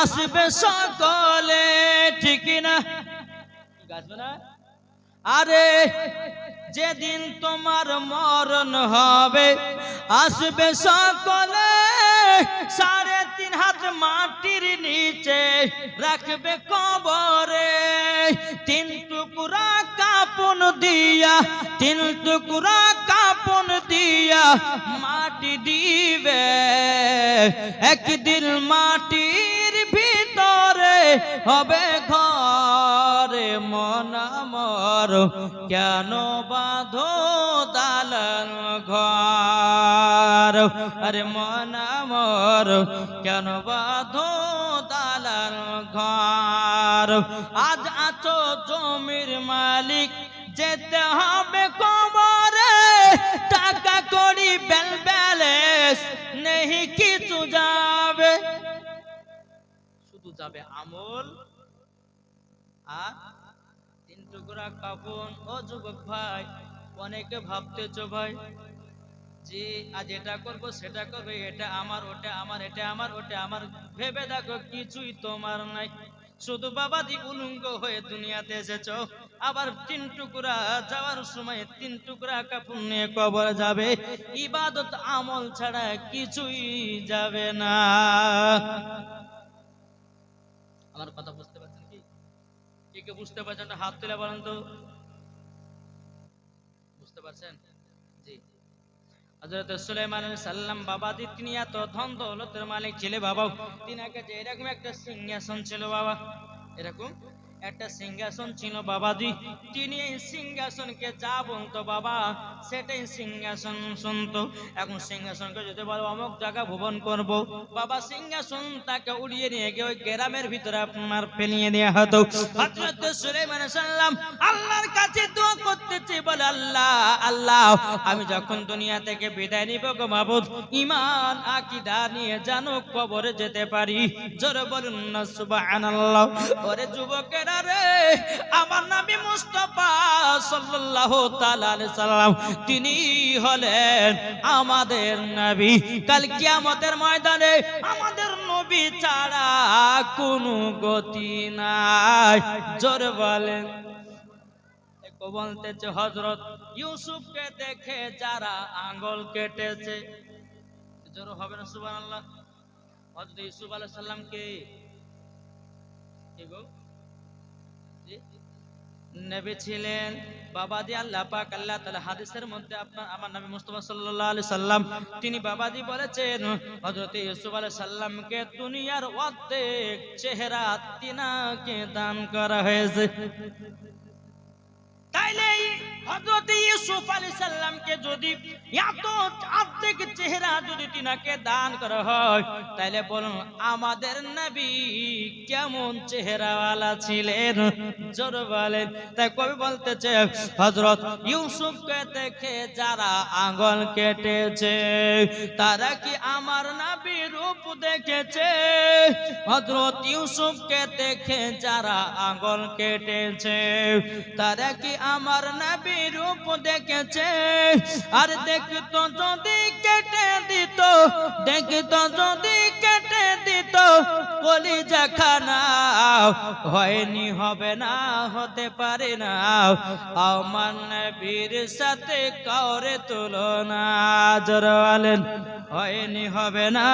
আসবে সকলে ঠিক না? গাছবে না? আরে যেদিন তোমার মরণ হবে আসবে সকলে সাড়ে তিন হাত মাটির নিচে রাখবে কবরে। তিন টুকরা কাপন দিয়া তিন টুকরা কাপন দিয়া মাটি দিবে। একদিন মাটির ভিতরে হবে ঘরে মন আমর। কেন বাঁধো দালান ঘর? আরে মন আমর, কেন বাঁধো দালান ঘর? আজ আছো জমির মালিক, যেতে হবে কবরে। টাকা করি বেল ব্যালেন্স নেই কিছু যাবে। শুধু যাবে আমল আর তিন টুকরা কাপন ও যুবক ভাই, অনেকে ভাবতেছ ভাই যে আজ এটা করব, সেটা করবে, এটা আমার, ওটা আমার, এটা আমার, ওটা আমার। ভেবে দেখো, কিছুই তোমার নাই। শুধু বাবা দি উলঙ্গ হয়ে দুনিয়াতে এসেছ। আবার তিন টুকরা যাওয়ার সময় তিন টুকরা কাপড় নিয়ে কবর যাবে। ইবাদত আমল ছাড়া কিছুই যাবে না। আমার কথা বুঝতে পারছেন কি? কে কে বুঝতে পারছেন? হাত তুলে বলেন তো। বুঝতে পারছেন? জি। সাল্লাম মালিক বাবা এরকম একটা সিংহাসন ছিল বাবা এরকম একটা সিংহাসন ছিল বাবাজি। তিনি এই সিংহাসনকে যা বলতো বাবা, সেটাই সিংহাসন শুনতো। এখন সিংহাসনকে যদি বলো, অমুক জায়গা ভুবন করব। বাবা সিংহাসন তাকে উড়িয়ে নিয়ে গিয়ে ওই গ্রামের ভিতরে আপনার ফেলিয়ে দেওয়া হতো। হযরত সুলাইমান সাল্লাম আল্লাহর কাছে দোয়া করতেছে, বলে আল্লাহ আল্লাহ, আমি যখন দুনিয়া থেকে বিদায় নিব গো মাবুদ ইমান আকীদা নিয়ে জানো কবরে যেতে পারি। জোরে বলুন না সুবহানাল্লাহ। ওরে যুবকেরা রে। আমার মুস্তাফা সাল্লাল্লাহু তাআলা সাল্লাম। তিনি হলেন আমাদের নবী। কাল কিয়ামতের ময়দানে আমাদের নবী ছাড়া কোনো গতি নাই। জোরে বলেন। বলতেছে হজরত ইউসুফকে দেখে যারা আঙ্গল কেটেছে। জোর হবে না সুবান আল্লাহ হজরত ইউসুফ আলাইহিস সালামকে কি? নবী ছিলেন। বাবাজি আল্লাহ পাক, আল্লাহ তাআলা হাদিসের মধ্যে আপনার, আমার নবী মুস্তাফা সাল্লাল্লাহু আলাইহি সাল্লাম, তিনি বাবাজি বলেছেন, হযরত ইউসুফ আলাইহিস সালামকে দুনিয়ার অর্ধেক চেহারা তিনাকে দান করা হয়েছে। তাইলে হযরত ইউসুফ আলাইহিস সালামকে যদি এত অর্ধেক চেহারা যদি তিনাকে দান করা হয়, তাইলে বলুন, আমাদের নবী কেমন চেহারাওয়ালা ছিলেন? জোর বলেন। তাই কবি বলতেছে, হযরত ইউসুফকে দেখে যারা আঙ্গল কেটেছে, তারা কি আমার নবী রূপ দেখেছে? হযরত ইউসুফকে দেখে যারা আঙ্গল কেটেছে, তারা কি আমার নবী রূপ দেখেছে। আর দেখতো যদি কেটে দিত দেখতো যদি কেটে দিত, কলিজা খানা হয়নি, হবে না, হতে পারে না। আমার নবীর সাথে কাউরে তুলনা, জোর হয়নি, হবে না।